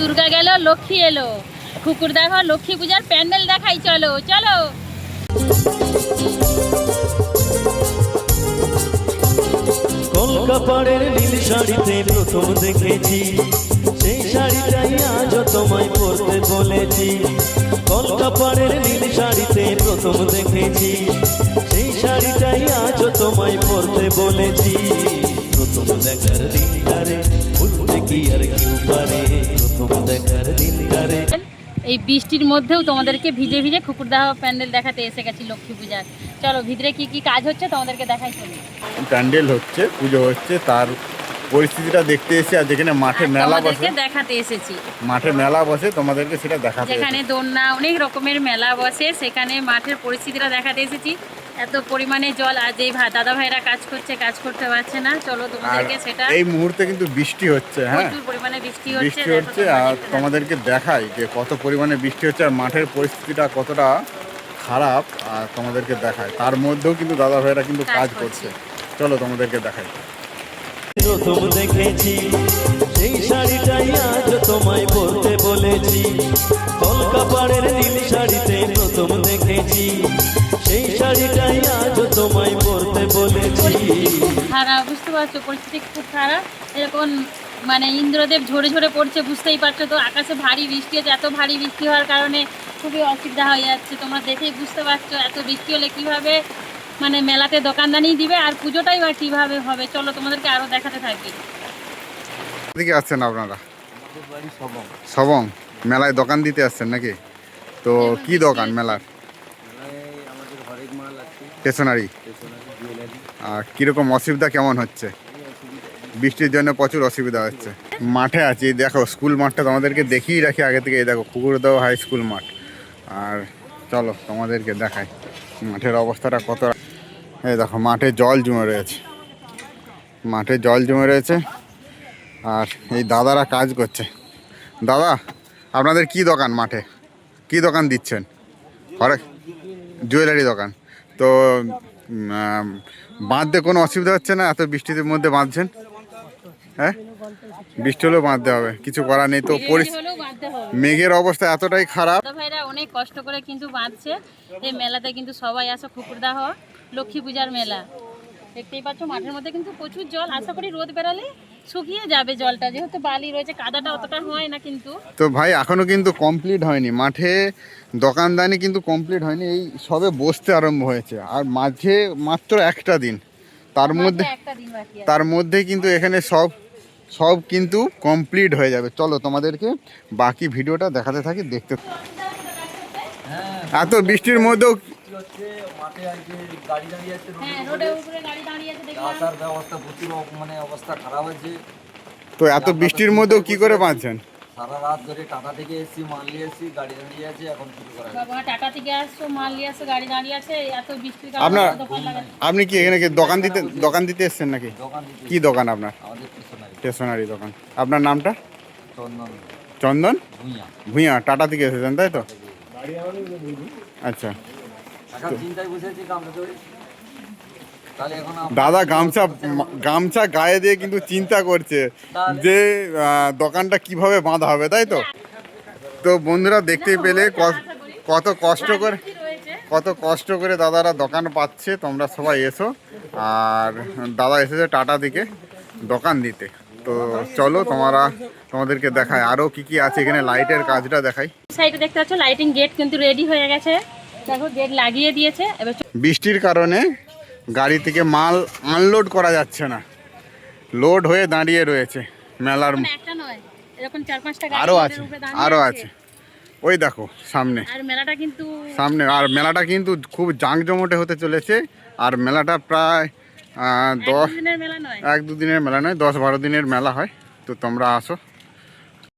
দুর্গা গেল, লক্ষ্মী এলো। কুকুর দেখো, লক্ষ্মী পূজার প্যান্ডেল দেখাই, চলো চলো। কলকাপাড়ের নীল শাড়িতে প্রথম দেখেছি। সেই শাড়িটাই আজও তোমায় পরতে বলেছি। কলকাপাড়ের নীল শাড়িতে প্রথম দেখেছি। আজও তোমায় পরতে বলেছি। প্রথম দেখার ভুলতে কি আর কেউ পারে। প্রথম দেখার দিনটারে এই বৃষ্টির মধ্যেও তোমাদেরকে ভিজে ভিজে কুকুর দেওয়া প্যান্ডেল দেখাতে এসে গেছি লক্ষ্মী পূজার। চলো ভিতরে কি কি কাজ হচ্ছে তোমাদেরকে দেখাই চলো প্যান্ডেল হচ্ছে পুজো হচ্ছে তার পরিস্থিতিটা দেখতে এসে আর যেখানে মাঠে মেলা বসে দেখাতে এসেছি। মাঠে মেলা বসে তোমাদেরকে সেটা দেখাতে যেখানে। দোলনা অনেক রকমের মেলা বসে সেখানে মাঠের পরিস্থিতিটা দেখাতে এসেছি। এত পরিমাণে জল আজ এই দাদা ভাইরা কাজ করছে কাজ করতে পারছে না। চলো তোমাদেরকে সেটা এই মুহূর্তে কিন্তু বৃষ্টি হচ্ছে হ্যাঁ। প্রচুর পরিমাণে বৃষ্টি হচ্ছে বৃষ্টি হচ্ছে আর তোমাদেরকে দেখাই যে কত পরিমাণে বৃষ্টি হচ্ছে আর মাঠের পরিস্থিতিটা কতটা খারাপ আর তোমাদেরকে দেখায় তার মধ্যেও কিন্তু দাদা ভাইরা কিন্তু কাজ করছে। চলো তোমাদেরকে দেখাই। প্রথম দেখেছি সেই শাড়িটাই আজ তোমায় পরতে বলেছি। কলকাপাড়ের নীল শাড়িতে প্রথম দেখেছি। তোমায় পরতে বলেছি। খারাপ বুঝতে পারছ পরিস্থিতি খুব খারাপ। এরকম মানে ইন্দ্রদেব ঝরে ঝরে পড়ছে বুঝতেই পারছ তো আকাশে ভারী বৃষ্টি হচ্ছে এত ভারী বৃষ্টি হওয়ার কারণে খুবই অসুবিধা হয়ে যাচ্ছে। তোমরা দেখেই বুঝতে পারছ এত বৃষ্টি হলে কীভাবে মানে মেলাতে দোকানদানি দিবে আর পুজোটাই বা কীভাবে হবে? চলো তোমাদেরকে আরও দেখাতে থাকি। এদিকে আসছেন আপনারা? সবং মেলায় দোকান দিতে আসছেন নাকি? তো কি দোকান মেলার? স্টেশনারি? আর কীরকম অসুবিধা কেমন হচ্ছে? বৃষ্টির জন্য প্রচুর অসুবিধা হচ্ছে। মাঠে আছি দেখো স্কুল মাঠটা তোমাদেরকে দেখিয়ে রাখি আগে থেকে। এই দেখো কুকুরদাও হাই স্কুল মাঠ। আর চলো তোমাদেরকে দেখাই মাঠের অবস্থাটা কত। এই দেখো মাঠে জল জমে রয়েছে। মাঠে জল জমে রয়েছে। আর এই দাদারা কাজ করছে। দাদা আপনাদের কি দোকান মাঠে? কি দোকান দিচ্ছেন? হরেক জুয়েলারি দোকান। তো বাঁধতে কোনো অসুবিধা হচ্ছে না? এত বৃষ্টির মধ্যে বাঁধছেন? হ্যাঁ? বৃষ্টি হলেও বাঁধতে হবে। কিছু করার নেই তো। মেঘের অবস্থা এতটাই খারাপ। ভাইরা অনেক কষ্ট করে কিন্তু বাঁধছে। এই মেলাতে কিন্তু সবাই আসে খুকুরদাহ লক্ষ্মী পূজার মেলা। দেখতেই পাচ্ছ মাঠের মধ্যে কিন্তু প্রচুর জল। আশা করি রোদ বেরালে শুকিয়ে যাবে জলটা। যেহেতু বালি রয়েছে কাদাটা অতটা হয় না কিন্তু। তো ভাই এখনও কিন্তু কমপ্লিট হয়নি। মাঠে দোকানদানি কিন্তু কমপ্লিট হয়নি। এই সবে বসতে আরম্ভ হয়েছে। আর মাঝে মাত্র একটা দিন। তার মধ্যে মাত্র একটা দিন বাকি আছে। তার মধ্যে কিন্তু এখানে সব সব কিন্তু কমপ্লিট হয়ে যাবে। চলো তোমাদেরকে বাকি ভিডিওটা দেখাতে থাকি দেখতে এত বৃষ্টির মধ্যেও হচ্ছে মাঠে আজকে গাড়ি দাঁড়িয়ে আছে হ্যাঁ রোডের উপরে গাড়ি দাঁড়িয়ে আছে দেখলাম। আসার ব্যবস্থা প্রচুর মানে অবস্থা খারাপ আছে। তো এত বৃষ্টির মধ্যেও কি করে বাঁচছেন? সারা রাত ধরে টাটা থেকে এসছি মাল নিয়ে এসছি গাড়ি দাঁড়িয়ে আছে এখন কিছু করা বাবা টাটা থেকে আসছো মাল নিয়ে আসছো গাড়ি দাঁড়িয়ে আছে এত বৃষ্টির আপনার কারণে আপনি কি এখানে কি দোকান দিতে দোকান দিতে এসছেন নাকি? দোকান দিতে কি দোকান আপনার? আমাদের স্টেশনারি স্টেশনারি দোকান। আপনার নামটা? চন্দন। চন্দন? ভুঁইয়া। ভূঁইয়া টাটা থেকে এসেছেন তাই তো? আচ্ছা। দাদা গামছা গামছা গায়ে দিয়ে কিন্তু চিন্তা করছে যে দোকানটা কীভাবে বাঁধা হবে তাই তো? তো বন্ধুরা দেখতে পেলে ক- কত কষ্ট করে কত কষ্ট করে দাদারা দোকান পাচ্ছে। তোমরা সবাই এসো। আর দাদা এসেছে টাটা দিকে দোকান দিতে। তো চলো তোমরা তোমাদেরকে দেখায় আরও কি কি আছে এখানে? লাইটের কাজটা দেখাই। সাইডে দেখতে পাচ্ছ লাইটিং গেট কিন্তু রেডি হয়ে গেছে। দেখো গেট লাগিয়ে দিয়েছে। এবার বৃষ্টির কারণে গাড়ি থেকে মাল আনলোড করা যাচ্ছে না। লোড হয়ে দাঁড়িয়ে রয়েছে মেলার মানে একটা নয় এরকম চার পাঁচটা আরও আছে আরও আছে। ওই দেখো সামনে। আর মেলাটা কিন্তু সামনে আর মেলাটা কিন্তু খুব জাঁকজমটে হতে চলেছে। আর মেলাটা প্রায় দশ এক দু দিনের মেলা নয় দশ বারো দিনের মেলা হয়। তো তোমরা আসো।